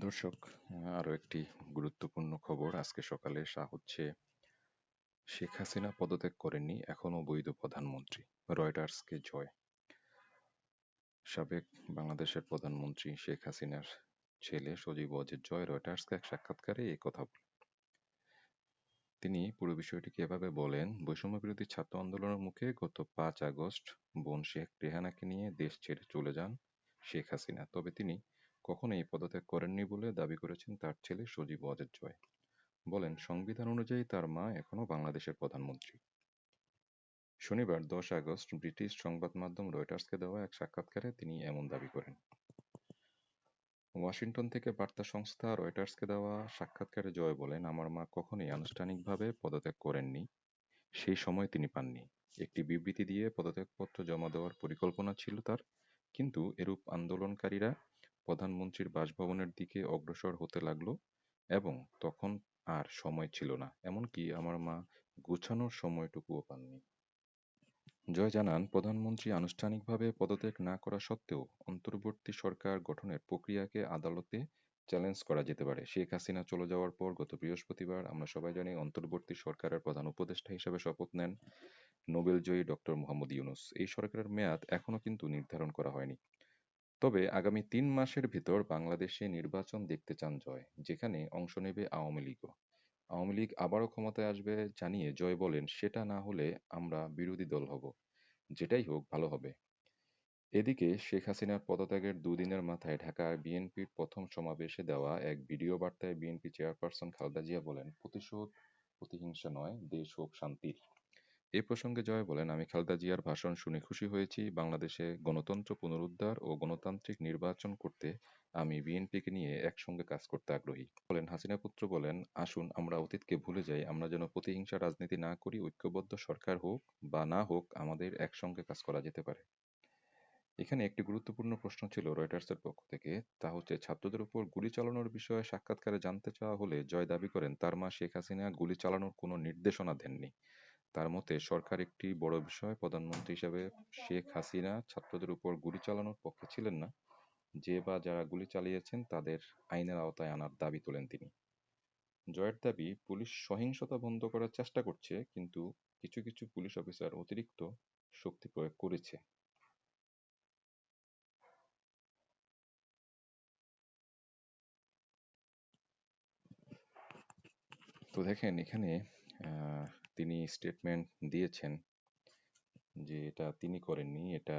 দর্শক আরও একটি গুরুত্বপূর্ণ খবর। আজকে সকালে শাহ হচ্ছে শেখ হাসিনা পদত্যাগ করেননি, এখনও বৈধ প্রধানমন্ত্রী। রয়টার্সকে জয়। সাবেক বাংলাদেশের প্রধানমন্ত্রী শেখ হাসিনার ছেলে সজীব অজিত জয় রয়টার্সকে এক সাক্ষাৎকারে এই কথা বলেন। তিনি পুরো বিষয়টিকে এভাবে বলেন বৈষম্য বিরোধী ছাত্র আন্দোলনের মুখে গত পাঁচ আগস্ট বোন শেখ রেহানাকে নিয়ে দেশ ছেড়ে চলে যান শেখ হাসিনা। তবে তিনি কখনোই পদত্যাগ করেননি বলে দাবি করেছেন তার ছেলে সজীব ওয়াজেদ জয়। বলেন, সংবিধান অনুযায়ী তার মা এখনও বাংলাদেশের প্রধানমন্ত্রী। শনিবার দশ আগস্ট ব্রিটিশ সংবাদ মাধ্যম রয়টার্সকে দেওয়া এক সাক্ষাৎকারে তিনি এমন দাবি করেন। ওয়াশিংটন থেকে বার্তা সংস্থা রয়টার্সকে দেওয়া সাক্ষাৎকারে জয় বলেন, আমার মা কখনোই আনুষ্ঠানিকভাবে পদত্যাগ করেননি। সেই সময় তিনি পাননি। একটি বিবৃতি দিয়ে পদত্যাগপত্র জমা দেওয়ার পরিকল্পনা ছিল তার, কিন্তু এরূপ আন্দোলনকারীরা প্রধানমন্ত্রীর বাসভবনের দিকে অগ্রসর হতে লাগল এবং তখন আর সময় ছিল না। এমনকি আমার মা গুছানোর সময়টুকুও পাননি। জয় জানান, প্রধানমন্ত্রী আনুষ্ঠানিকভাবে পদত্যাগ না করা সত্ত্বেও অন্তর্বর্তী সরকার গঠনের প্রক্রিয়াকে আদালতে চ্যালেঞ্জ করা যেতে পারে। শেখ হাসিনা চলে যাওয়ার পর গত বৃহস্পতিবার আমরা সবাই জানি অন্তর্বর্তী সরকারের প্রধান উপদেষ্টা হিসেবে শপথ নেন নোবেলজয়ী ডক্টর মোহাম্মদ ইউনুস। এই সরকারের মেয়াদ এখনও কিন্তু নির্ধারণ করা হয়নি। তবে আগামী তিন মাসের ভিতর বাংলাদেশে নির্বাচন দেখতে চান জয়, যেখানে অংশ নেবে আওয়ামী লীগও আওয়ামী লীগ আবারও ক্ষমতায় আসবে জানিয়ে জয় বলেন, সেটা না হলে আমরা বিরোধী দল হব। যেটাই হোক, ভালো হবে। এদিকে শেখ হাসিনার পদত্যাগের দুদিনের মাথায় ঢাকার বিএনপির প্রথম সমাবেশে দেওয়া এক ভিডিও বার্তায় বিএনপি চেয়ারপারসন খালেদা জিয়া বলেন, প্রতিশোধ প্রতিহিংসা নয়, দেশ হোক শান্তির। এ প্রসঙ্গে জয় বলেন, আমি খালেদা জিয়ার ভাষণ শুনে খুশি হয়েছি। বাংলাদেশে গণতন্ত্র পুনরুদ্ধার ও গণতান্ত্রিক নির্বাচন করতে আমি বিএনপিকে নিয়ে একসঙ্গে কাজ করতে আগ্রহী। বলেন, হাসিনা পুত্র বলেন, আসুন, আমরা অতীতকে ভুলে যাই। আমরা যেন প্রতিহিংসা রাজনীতি না করি, ঐক্যবদ্ধ সরকার হোক বা না হোক, আমাদের একসঙ্গে কাজ করা যেতে পারে এখানে একটি গুরুত্বপূর্ণ প্রশ্ন ছিল রয়টার্সের পক্ষ থেকে, তা হচ্ছে, ছাত্রদের উপর গুলি চালানোর বিষয়ে সাক্ষাৎকারে জানতে চাওয়া হলে জয় দাবি করেন, তার মা শেখ হাসিনা গুলি চালানোর কোনো নির্দেশনা দেননি। তার মতে সরকার একটি বড় বিষয়। প্রধানমন্ত্রী হিসেবে শেখ হাসিনা ছাত্রদের উপর গুলি চালানোর পক্ষে ছিলেন না। যে বা যারা গুলি চালিয়েছেন তাদের আইনের আওতায় আনার দাবি তোলেন তিনি। জয়ের দাবি, পুলিশ সহিংসতা বন্ধ করার চেষ্টা করছে, কিন্তু কিছু কিছু পুলিশ অফিসার অতিরিক্ত শক্তি প্রয়োগ করেছে। তো দেখেন, এখানে তিনি স্টেটমেন্ট দিয়েছেন যে এটা তিনি করেননি, এটা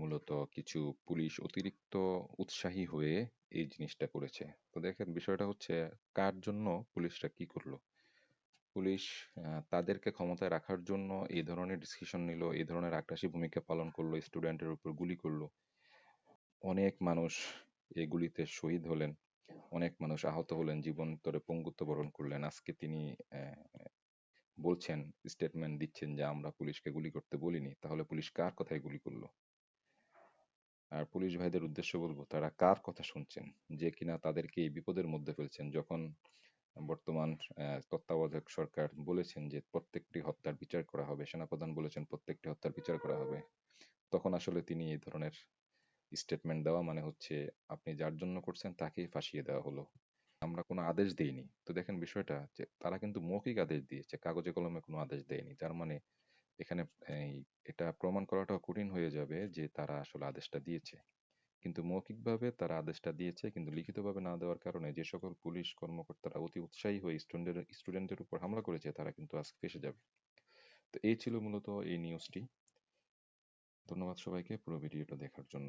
মূলত কিছু পুলিশ অতিরিক্ত উৎসাহী হয়ে এই জিনিসটা করেছে। তো দেখেন, বিষয়টা হচ্ছে কার জন্য পুলিশরা কি করল? পুলিশ তাদেরকে ক্ষমতায় রাখার জন্য এই ধরনের ডিসিশন নিল, এই ধরনের আগ্রাসী ভূমিকা পালন করল স্টুডেন্টের উপর গুলি করল। অনেক মানুষ এগুলিতে শহীদ হলেন, অনেক মানুষ আহত হলেন, জীবন তরে পঙ্গুত্ব বরণ করলেন। আজকে তিনি বলছেন স্টেটমেন্ট দিচ্ছেন যে আমরা পুলিশকে গুলি করতে বলিনি, তাহলে পুলিশ কার কথায় গুলি করল? আর পুলিশ ভাইদের উদ্দেশ্য বলব, তারা কার কথা শুনছেন? যে কিনা তাদেরকে এই বিপদের মধ্যে ফেলছেন। যখন বর্তমান তত্ত্বাবধায়ক সরকার বলেছেন যে প্রত্যেকটি হত্যার বিচার করা হবে, সেনাপ্রধান বলেছেন প্রত্যেকটি হত্যার বিচার করা হবে, তখন আসলে তিনি এই ধরনের স্টেটমেন্ট দেওয়া মানে হচ্ছে আপনি যার জন্য করছেন তাকেই ফাঁসিয়ে দেওয়া হলো। আমরা কোনো আদেশ দেইনি। তো দেখেন বিষয়টা যে তারা কিন্তু মৌখিক আদেশ দিয়েছে, কাগজে কলমে কোনো আদেশ দেয়নি। যার মানে এখানে এটা প্রমাণ করাটাও কঠিন হয়ে যাবে যে তারা আসলে আদেশটা দিয়েছে। কিন্তু মৌখিকভাবে তারা আদেশটা দিয়েছে, কিন্তু লিখিতভাবে না দেওয়ার কারণে যে সকল পুলিশ কর্মকর্তারা অতি উৎসাহী হয়ে স্টুডেন্টের স্টুডেন্টের উপর হামলা করেছে, তারা কিন্তু আজকে ফেসে যাবে। তো এই ছিল মূলত এই নিউজটি ধন্যবাদ সবাইকে, পুরো ভিডিওটা দেখার জন্য।